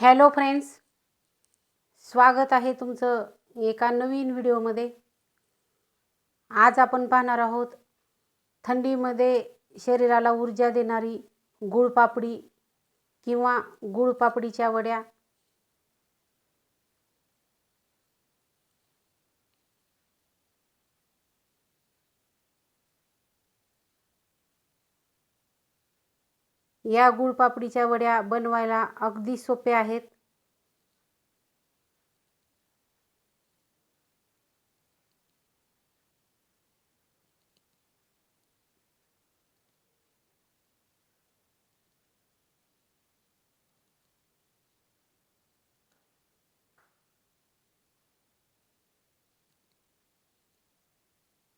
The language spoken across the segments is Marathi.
हॅलो फ्रेंड्स स्वागत आहे तुमचं एका नवीन व्हिडिओमध्ये. आज आपण पाहणार आहोत थंडीमध्ये शरीराला ऊर्जा देणारी गुळपापडी किंवा गुळपापडीच्या वड्या. या गुळपापडीच्या वड्या बनवायला अगदी सोपे आहेत.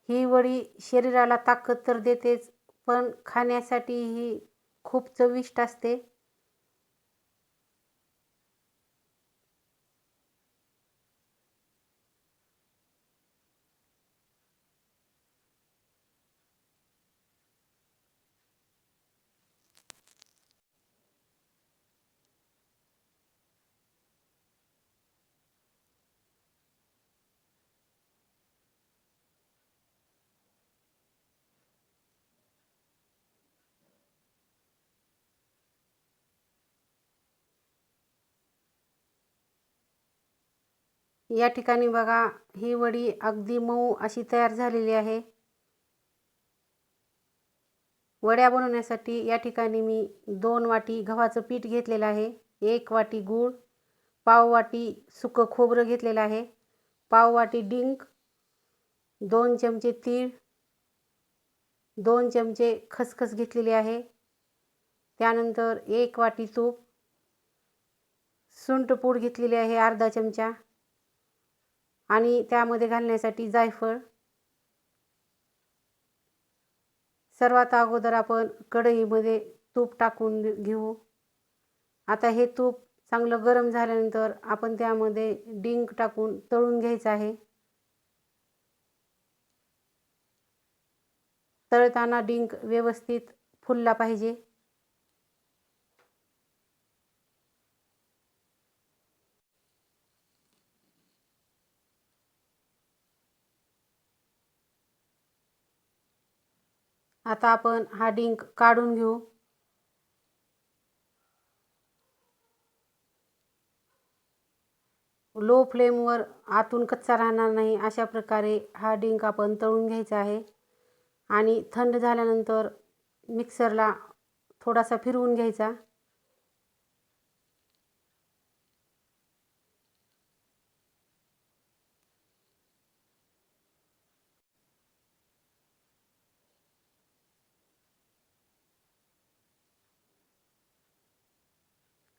ही वडी शरीराला ताकद तर देतेच पण खाण्यासाठी ही खूप चविष्ट असते. या ठिकाणी बघा ही वडी अगदी मऊ अशी तयार झालेली आहे. वड्या बनवण्यासाठी या ठिकाणी मी दोन वाटी गव्हाचं पीठ घेतलेलं आहे. एक वाटी गूळ पाव वाटी सुकं खोबरं घेतलेलं आहे. पाव वाटी डिंक दोन चमचे तीळ दोन चमचे खसखस घेतलेली आहे. त्यानंतर एक वाटी तूप सुंठपूड घेतलेली आहे अर्धा चमचा. आणि त्यामध्ये घालण्यासाठी जायफळ. सर्वात अगोदर आपण कढईमध्ये तूप टाकून घेऊ. आता हे तूप चांगलं गरम झाल्यानंतर आपण त्यामध्ये डिंक टाकून तळून घ्यायचं आहे. तळताना डिंक व्यवस्थित फुलला पाहिजे. आता आपण हा डिंक काढून घेऊ. लो फ्लेमवर आतून कच्चा राहणार नाही अशा प्रकारे हा डिंक आपण तळून घ्यायचा आहे. आणि थंड झाल्यानंतर मिक्सरला थोडासा फिरवून घ्यायचा.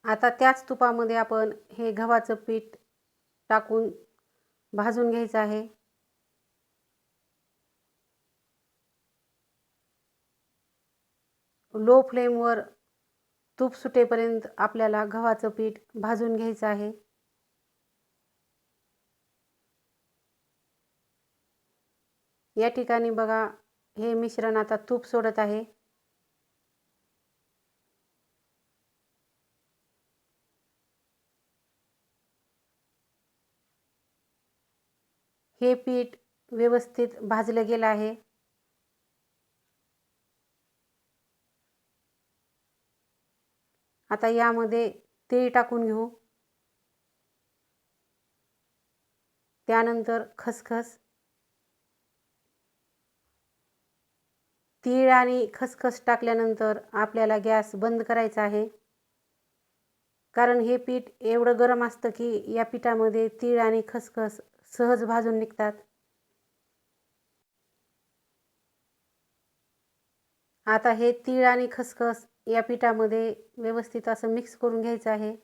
आता त्याच तुपामध्ये आपण हे गव्हाचं पीठ टाकून भाजून घ्यायचं आहे. लो फ्लेमवर तूप सुटेपर्यंत आपल्याला गव्हाचं पीठ भाजून घ्यायचं आहे. या ठिकाणी बघा हे मिश्रण आता तूप सोडत आहे. हे पीठ व्यवस्थित भाजलं गेलं आहे. आता यामध्ये तेल टाकून घेऊ. त्यानंतर खसखस. तीळ आणि खसखस टाकल्यानंतर आपल्याला गॅस बंद करायचा आहे. कारण हे पीठ एवढं गरम असतं की या पिठामध्ये तीळ आणि खसखस सहज भाजून निघतात. आता हे तीळ आणि खसखस या पिठामध्ये व्यवस्थित असं मिक्स करून घ्यायचं आहे.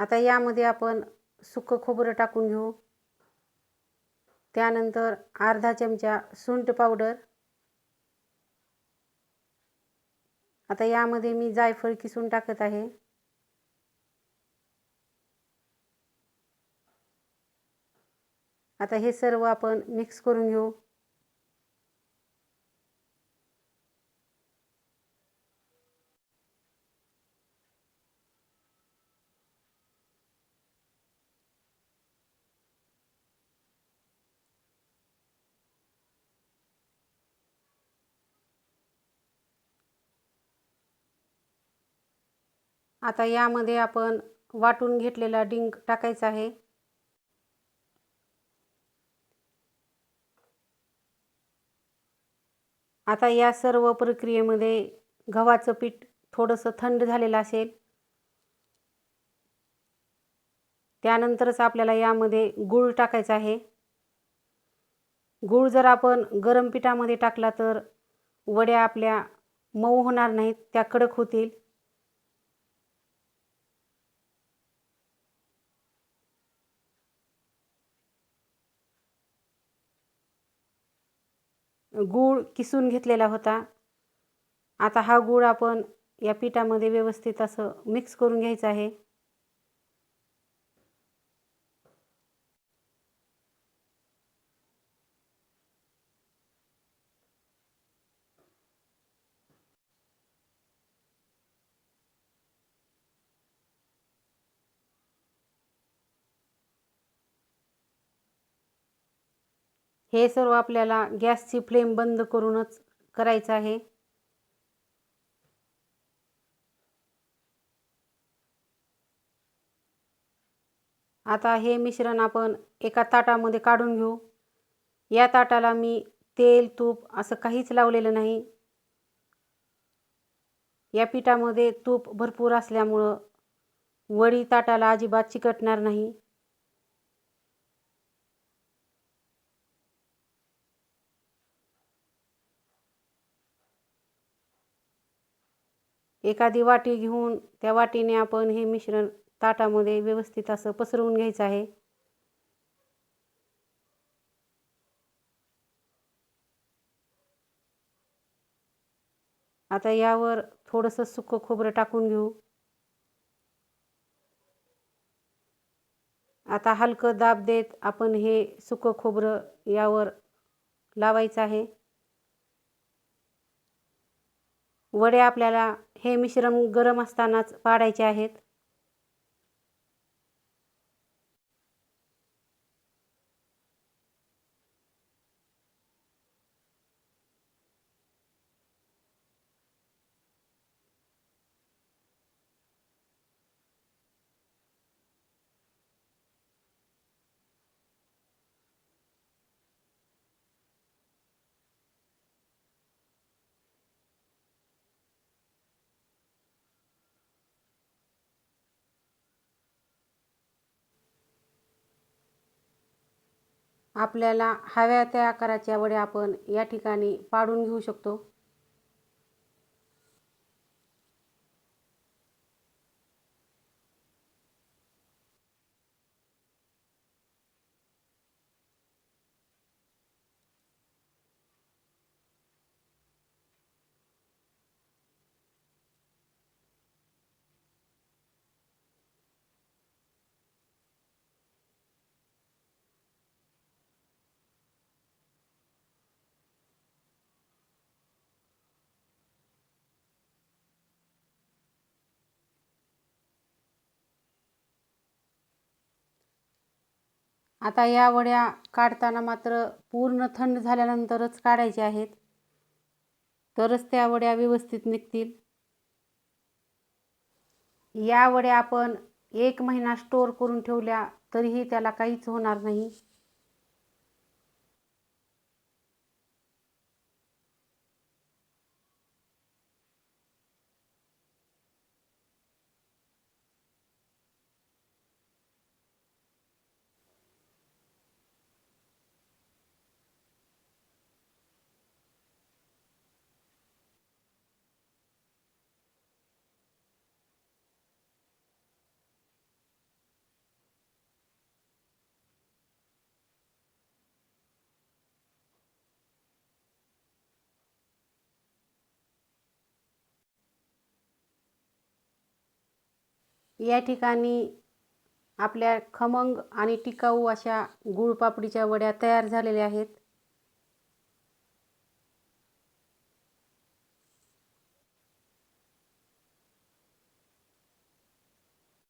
आता यामध्ये आपण सुकं खोबरं टाकून घेऊ. त्यानंतर अर्धा चमचा सुंठ पावडर आता यामध्ये मी जायफळ किसून टाकत आहे. आता हे सर्व आपण मिक्स करून घेऊ. आता यामध्ये आपण वाटून घेतलेला डिंक टाकायचा आहे. आता या सर्व प्रक्रियेमध्ये गव्हाचं पीठ थोडंसं थंड झालेलं असेल. त्यानंतरच आपल्याला यामध्ये गूळ टाकायचा आहे. गूळ जर आपण गरम पिठामध्ये टाकला तर वड्या आपल्या मऊ होणार नाहीत त्या कडक होतील. गूळ किसून घेतलेला होता. आता हा गूळ आपण या पिठामध्ये व्यवस्थित असं मिक्स करून घ्यायचं आहे. हे सर्व आपल्याला गॅसची फ्लेम बंद करूनच करायचं आहे. आता हे मिश्रण आपण एका ताटामध्ये काढून घेऊ. या ताटाला मी तेल तूप असं काहीच लावलेलं नाही. या पिठामध्ये तूप भरपूर असल्यामुळं वडी ताटाला अजिबात चिकटणार नाही. एखादी वाटी घेऊन त्या वाटीने आपण हे मिश्रण ताटामध्ये व्यवस्थित असं पसरवून घ्यायचं आहे. आता यावर थोडंसं सुकं खोबरं टाकून घेऊ. आता हलकं दाब देत आपण हे सुकं खोबरं यावर लावायचं आहे. वडे आपल्याला हे मिश्रण गरम असतानाच पाडायचे आहेत. आपल्याला हव्या त्या आकाराच्या वड्या आपण या ठिकाणी पाडून घेऊ शकतो. आता या वड्या काढताना मात्र पूर्ण थंड झाल्यानंतरच काढायच्या आहेत. तरच त्या वड्या व्यवस्थित निघतील. या वड्या आपण एक महिना स्टोर करून ठेवल्या तरीही त्याला काहीच होणार नाही. या ठिकाणी आपल्या खमंग आणि टिकाऊ अशा गुळपापडीच्या वड्या तयार झालेल्या आहेत.